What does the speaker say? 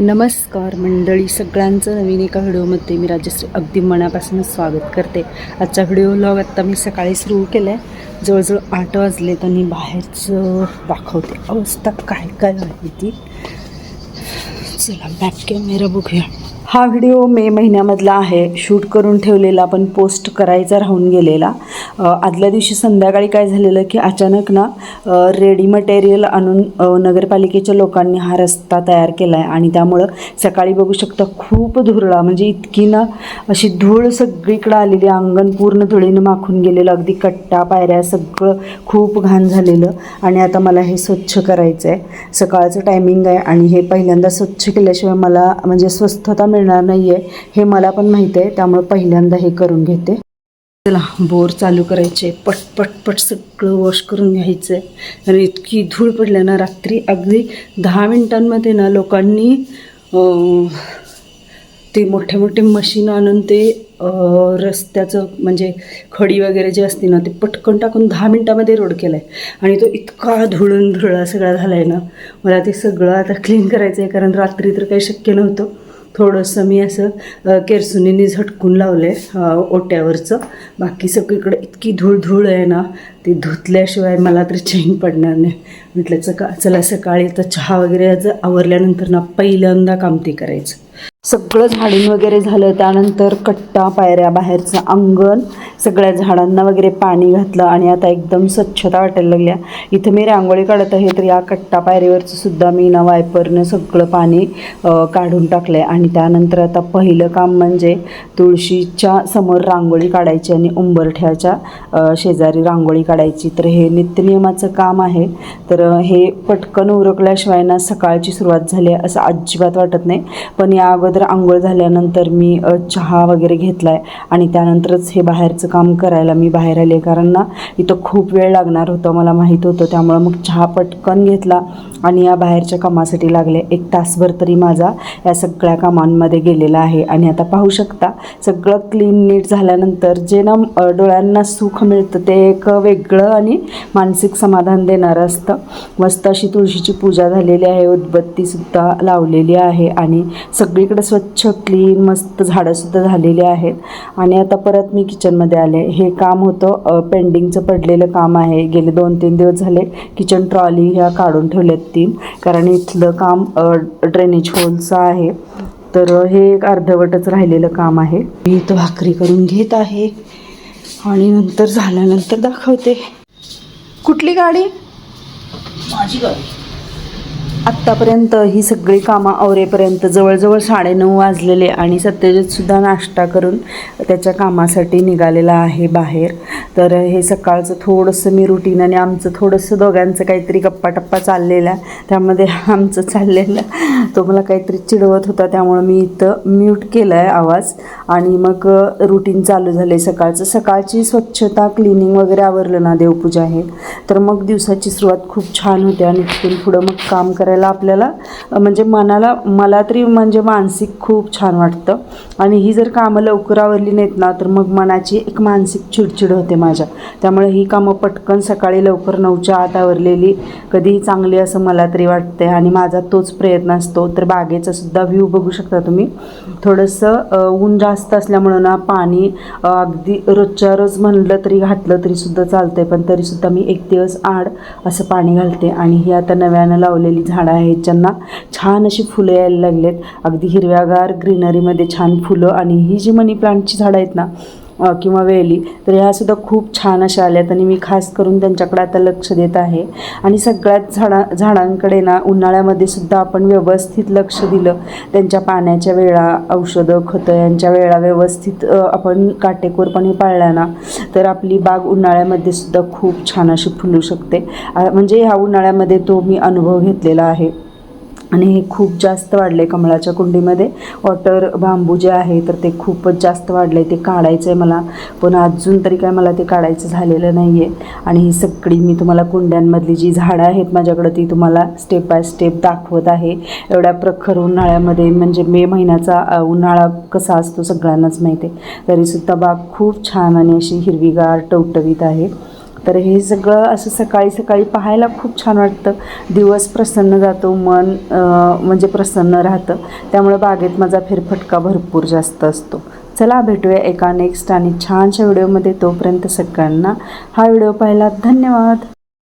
नमस्कार मंडळी सगळ्यांचं नवीन एका व्हिडिओमध्ये मी राजश्री. अगदी मनापासून स्वागत करते. आजचा व्हिडिओ लॉग आत्ता मी सकाळी सुरू केला आहे जवळजवळ आठ वाजले तर मी बाहेरचं दाखवते. अवस्था काय काय आहे ती? चला बॅक कॅमेरा बघूया. हा व्हिडिओ मे महिन्यामधला आहे. शूट करून ठेवलेला पण पोस्ट करायचा राहून गेलेला. आदल्या दिवशी संध्याकाळी काय झालेलं की अचानक ना रेडी मटेरियल आणून नगरपालिकेच्या लोकांनी हा रस्ता तयार केला आहे आणि त्यामुळं सकाळी बघू शकता खूप धुरळा म्हणजे इतकी ना अशी धूळ सगळीकडं आलेली अंगण पूर्ण धुळीनं माखून गेलेलं अगदी कट्टा पायऱ्या सगळं खूप घाण झालेलं आणि आता मला हे स्वच्छ करायचं आहे सकाळचं टायमिंग आहे आणि हे पहिल्यांदा स्वच्छ केल्याशिवाय मला म्हणजे स्वस्थता मिळणार नाही आहे हे मला पण माहीत आहे त्यामुळे पहिल्यांदा हे करून घेते. चला बोर चालू करायचे पट पट पट सगळं वॉश करून घ्यायचं. आहे आणि इतकी धूळ पडल्या ना रात्री अगदी दहा मिनटांमध्ये ना लोकांनी ते मोठे मोठे मशीन आणून ते रस्त्याचं म्हणजे खडी वगैरे जे असते ना ते पटकन टाकून दहा मिनटामध्ये रोड केला आहे आणि तो इतका धुळून धुळा सगळा झाला आहे ना मला ते सगळं आता क्लीन करायचं आहे कारण रात्री तर काही शक्य नव्हतं. थोडंसं मी असं केरसुनीने झटकून लावलं आहे ओट्यावरचं. बाकी सगळीकडे इतकी धूळ धूळ आहे ना ती धुतल्याशिवाय मला तर चैन पडणार नाही. म्हटलं चका चला सकाळी तर चहा वगैरे आज आवरल्यानंतर ना पहिल्यांदा काम ते करायचं. सगळं झाडून वगैरे झालं त्यानंतर कट्टा पायऱ्या बाहेरचं अंगण सगळ्या झाडांना वगैरे पाणी घातलं आणि आता एकदम स्वच्छता वाटायला लागल्या. इथं मी रांगोळी काढत आहे तर या कट्टा पायरीवरचं सुद्धा मी ना वायपरनं सगळं पाणी काढून टाकलं आहे आणि त्यानंतर आता पहिलं काम म्हणजे तुळशीच्या समोर रांगोळी काढायची आणि उंबरठ्याच्या शेजारी रांगोळी काढायची. तर हे नित्यनियमाचं काम आहे. तर हे पटकन उरकल्याशिवाय ना सकाळची सुरुवात झाली आहे असं अजिबात वाटत नाही. पण या अगोदर आंघोळ झाल्यानंतर मी चहा वगैरे घेतला आहे आणि त्यानंतरच हे बाहेरचं काम करायला मी बाहेर आले कारण ना इथं खूप वेळ लागणार होतं मला माहीत होतं. त्यामुळं मग चहा पटकन घेतला आणि या बाहेरच्या कामासाठी लागले एक तासभर तरी माझा या सगळ्या कामांमध्ये गेलेला आहे. आणि आता पाहू शकता सगळं क्लीन नीट झाल्यानंतर जे ना डोळ्यांना सुख मिळतं ते एक वेगळं आणि मानसिक समाधान देणारं असतं. मस्त अशी तुळशीची पूजा झालेली आहे उदबत्तीसुद्धा लावलेली आहे आणि सगळीकडे स्वच्छ क्लीन मस्त झाडंसुद्धा झालेली आहेत. आणि आता परत मी किचनमध्ये आले. हे काम होतं पेंडिंगचं पडलेलं काम आहे. गेले दोन तीन दिवस झाले किचन ट्रॉली ह्या काढून ठेवल्यात तीन. कारण इथलं काम ड्रेनेज होलचं आहे. तर हे एक अर्धवटच राहिलेलं काम आहे. मी इथं भाकरी करून घेत आहे. आणि नंतर झाल्यानंतर दाखवते. कुठली गाडी? माझी गाडी. आत्तापर्यंत ही सगळी कामं आवरेपर्यंत जवळजवळ साडेनऊ वाजलेले आणि सत्यजितसुद्धा नाश्ता करून त्याच्या कामासाठी निघालेला आहे बाहेर. तर हे सकाळचं थोडंसं मी रुटीन आणि आमचं थोडंसं दोघांचं काहीतरी गप्पाटप्पा चाललेला त्यामध्ये आमचं चाललेलं. तो मला काहीतरी चिडवत होता त्यामुळं मी इथं म्यूट केलं आहे आवाज. आणि मग रुटीन चालू झालं आहे सकाळचं. सकाळची स्वच्छता क्लिनिंग वगैरे आवरलं ना देवपूजा आहे तर मग दिवसाची सुरुवात खूप छान होते आणि तिथून पुढं मग काम करायला आपल्याला म्हणजे मनाला मला तरी म्हणजे मानसिक खूप छान वाटतं. आणि ही जर कामं लवकर आवरली नाहीत ना तर मग मनाची एक मानसिक चिडचिड होते माझ्या. त्यामुळे ही कामं पटकन सकाळी लवकर नऊच्या आत आवरलेली. कधीही चांगली असं मला तरी वाटते आणि माझा तोच प्रयत्न असतो. तर बागेचा सुद्धा व्ह्यू बघू शकता तुम्ही. थोडंसं ऊन जास्त असल्यामुळं ना पाणी अगदी रोजच्या रोज म्हणलं तरी घातलं तरीसुद्धा चालतं चालतंय. पण तरीसुद्धा मी एक दिवस आड असं पाणी घालते. आणि ही आता नव्यानं लावलेली झाडं आहेत. ज्यांना छान अशी फुलं यायला लागलेत. अगदी हिरव्यागार ग्रीनरीमध्ये छान फुलं. आणि ही जी मनी प्लांटची झाडं आहेत ना किंवा वेली तर ह्यासुद्धा खूप छान अशा आल्यात आणि मी खास करून त्यांच्याकडे आता लक्ष देत आहे. आणि सगळ्यात झाडा झाडांकडे ना उन्हाळ्यामध्ये सुद्धा आपण व्यवस्थित लक्ष दिलं. त्यांच्या पाण्याच्या वेळा औषधं खतं यांच्या वेळा व्यवस्थित आपण काटेकोरपणे पाळल्या ना तर आपली बाग उन्हाळ्यामध्ये सुद्धा खूप छान अशी फुलू शकते. म्हणजे ह्या उन्हाळ्यामध्ये तो मी अनुभव घेतलेला आहे. आणि हे खूप जास्त वाढले कमळाच्या कुंडीमध्ये. वॉटर बांबू जे आहे तर ते खूपच जास्त वाढले ते काढायचं आहे मला. पण अजून तरी काय मला ते काढायचं झालेलं नाही आहे आणि ही सगळी मी तुम्हाला कुंड्यांमधली जी झाडं आहेत माझ्याकडं ती तुम्हाला स्टेप बाय स्टेप दाखवत आहे. एवढ्या प्रखर उन्हाळ्यामध्ये म्हणजे मे महिन्याचा उन्हाळा कसा असतो सगळ्यांनाच माहिती आहे तरीसुद्धा बाग खूप छान आणि अशी हिरवीगार टवटवीत आहे. तर हे सगळं असं सकाळी सकाळी पाहायला खूप छान वाटतं. दिवस प्रसन्न जातो मन म्हणजे प्रसन्न राहतं. त्यामुळे बागेत माझा फेरफटका भरपूर जास्त असतो. चला भेटूया एका नेक्स्ट आणि छानशा व्हिडिओमध्ये तोपर्यंत सगळ्यांना हा व्हिडिओ पाहिला धन्यवाद.